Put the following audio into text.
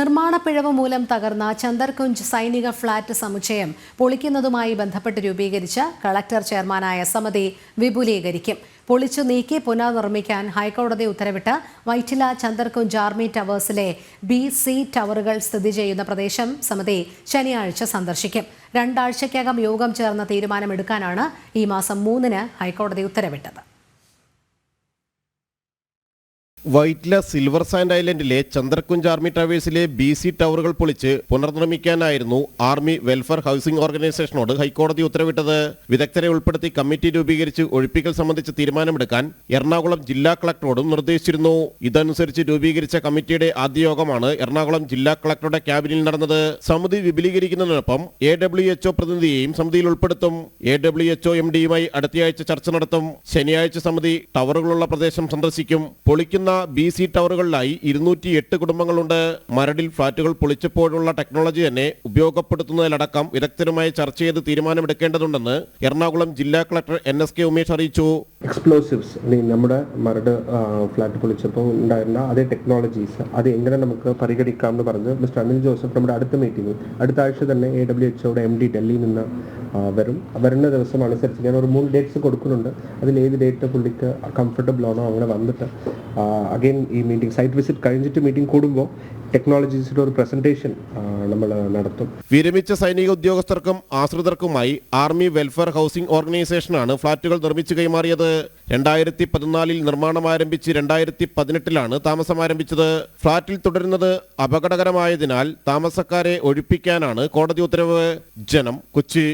നിർമ്മാണ പിഴവ് മൂലം തകർന്ന ചന്ദർകുഞ്ച് സൈനിക ഫ്ളാറ്റ് സമുച്ചയം പൊളിക്കുന്നതുമായി ബന്ധപ്പെട്ട് രൂപീകരിച്ച കളക്ടർ ചെയർമാനായ സമിതി വിപുലീകരിക്കും. പൊളിച്ചു നീക്കി പുനർനിർമ്മിക്കാൻ ഹൈക്കോടതി ഉത്തരവിട്ട് വൈറ്റില ചന്ദർകുഞ്ച് ആർമി ടവേഴ്സിലെ ബി സി ടവറുകൾ സ്ഥിതി ചെയ്യുന്ന പ്രദേശം സമിതി ശനിയാഴ്ച സന്ദർശിക്കും. രണ്ടാഴ്ചയ്ക്കകം യോഗം ചേർന്ന തീരുമാനമെടുക്കാനാണ് ഈ മാസം മൂന്നിന് ഹൈക്കോടതി ഉത്തരവിട്ടത്. വൈറ്റ്ല സിൽവർ സാൻഡ് ഐലൻഡിലെ ചന്ദ്രകുഞ്ച് ആർമി ട്രാവേഴ്സിലെ ബി സി ടവറുകൾ പൊളിച്ച് പുനർനിർമ്മിക്കാനായിരുന്നു ആർമി വെൽഫെയർ ഹൗസിംഗ് ഓർഗനൈസേഷനോട് ഹൈക്കോടതി ഉത്തരവിട്ടത്. വിദഗ്ധരെ ഉൾപ്പെടുത്തി കമ്മിറ്റി രൂപീകരിച്ച് ഒഴിപ്പിക്കൽ സംബന്ധിച്ച് തീരുമാനമെടുക്കാൻ എറണാകുളം ജില്ലാ കളക്ടറോടും നിർദ്ദേശിച്ചിരുന്നു. ഇതനുസരിച്ച് രൂപീകരിച്ച കമ്മിറ്റിയുടെ ആദ്യ യോഗമാണ് എറണാകുളം ജില്ലാ കളക്ടറുടെ ക്യാബിനിൽ നടന്നത്. സമിതി വിപുലീകരിക്കുന്നതിനൊപ്പം എ ഡബ്ല്യു എച്ച്ഒ പ്രതിനിധിയെയും സമിതിയിൽ ഉൾപ്പെടുത്തും. A W H O M ഡിയുമായി അടുത്തയാഴ്ച ചർച്ച നടത്തും. ശനിയാഴ്ച സമിതി ടവറുകളുള്ള പ്രദേശം സന്ദർശിക്കും. പൊളിക്കുന്ന ബി സി ടവറുകളിലായി ഇരുന്നൂറ്റി എട്ട് കുടുംബങ്ങളുണ്ട്. മരടിൽ ഫ്ളാറ്റുകൾ പൊളിച്ചപ്പോഴുള്ള ടെക്നോളജി തന്നെ ഉപയോഗപ്പെടുത്തുന്നതിലടക്കം വിദഗ്ധരുമായി ചർച്ച ചെയ്ത് തീരുമാനമെടുക്കേണ്ടതുണ്ടെന്ന് എറണാകുളം ജില്ലാ collector N S K Umesh അറിയിച്ചു. എക്സ്പ്ലോസീവ്സ് നമ്മുടെ മരട് ഫ്ലാറ്റ് പൊളിച്ചപ്പോൾ ഉണ്ടായിരുന്ന അതേ ടെക്നോളജീസ് അത് എങ്ങനെ നമുക്ക് പരിഗണിക്കാം എന്ന് പറഞ്ഞ് മിസ്റ്റർ അനിൽ ജോസഫ് നമ്മുടെ അടുത്ത മീറ്റിംഗിൽ അടുത്ത ആഴ്ച തന്നെ എ ഡബ്ല്യു എച്ച്ഒയുടെ എം ഡി ഡൽഹിയിൽ നിന്ന് വരും. വരുന്ന ദിവസം അനുസരിച്ച് ഞാൻ ഒരു മൂന്ന് ഡേറ്റ്സ് കൊടുക്കുന്നുണ്ട്. അതിൽ ഏത് ഡേറ്റ് പുള്ളിക്ക് കംഫർട്ടബിൾ ആണോ അങ്ങനെ വന്നിട്ട് അഗെയിൻ ഈ മീറ്റിംഗ് സൈറ്റ് വിസിറ്റ് കഴിഞ്ഞിട്ട് മീറ്റിംഗ് കൂടുമ്പോൾ ടെക്നോളജീസിന്റെ ഒരു പ്രസന്റേഷൻ നമ്മൾ നടത്തും. വിരമിച്ച സൈനിക ഉദ്യോഗസ്ഥർക്കും ആശ്രിതർക്കുമായി ആർമി വെൽഫെയർ ഹൗസിംഗ് ഓർഗനൈസേഷനാണ് ഫ്ളാറ്റുകൾ നിർമ്മിച്ചു കൈമാറിയത്. രണ്ടായിരത്തി പതിനാലിൽ നിർമ്മാണം ആരംഭിച്ച് രണ്ടായിരത്തി പതിനെട്ടിലാണ് താമസം ആരംഭിച്ചത്. ഫ്ളാറ്റിൽ തുടരുന്നത് അപകടകരമായതിനാൽ താമസക്കാരെ ഒഴിപ്പിക്കാനാണ് കോടതി ഉത്തരവ്. ജനം കൊച്ചി.